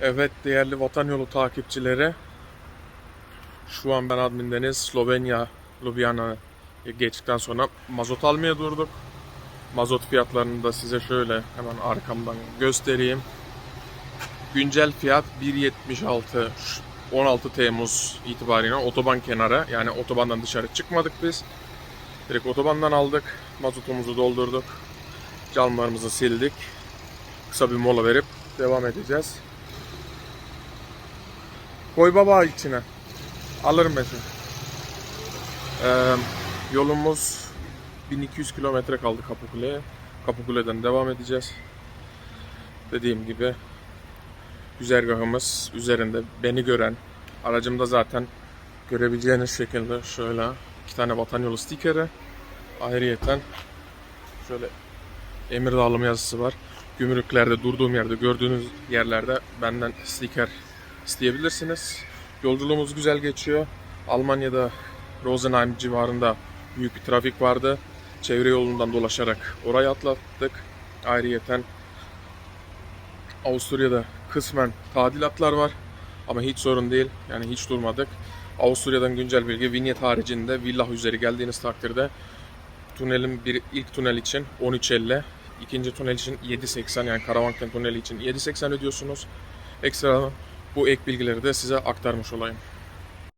Evet değerli vatan yolu takipçileri. Şu an ben admin Deniz Slovenya Ljubljana'ya geçtikten sonra mazot almaya durduk. Mazot fiyatlarını da size şöyle hemen arkamdan göstereyim. Güncel fiyat 1.76 Şu 16 Temmuz itibariyle otoban kenarı yani otobandan dışarı çıkmadık biz. Direkt otobandan aldık. Mazotumuzu doldurduk. Camlarımızı sildik. Kısa bir mola verip devam edeceğiz. Koy baba içine. Alırım ben. Ee, yolumuz 1200 kilometre kaldı Kapıkule'ye. Kapıkule'den devam edeceğiz. Dediğim gibi güzergahımız üzerinde beni gören aracımda zaten görebileceğiniz şekilde şöyle iki tane vatan yolu stikeri ayrıyeten şöyle emir dağılımı yazısı var. Gümrüklerde durduğum yerde gördüğünüz yerlerde benden stiker isteyebilirsiniz. Yolculuğumuz güzel geçiyor. Almanya'da Rosenheim civarında büyük bir trafik vardı. Çevre yolundan dolaşarak orayı atlattık. Ayrıyeten Avusturya'da kısmen tadilatlar var. Ama hiç sorun değil. Yani hiç durmadık. Avusturya'dan güncel bilgi vinyet haricinde Villach üzeri geldiğiniz takdirde tünelin bir ilk tünel için 13.50, ikinci tünel için 7.80 yani Karavanken tüneli için 7.80 ödüyorsunuz. Ekstra bu ek bilgileri de size aktarmış olayım.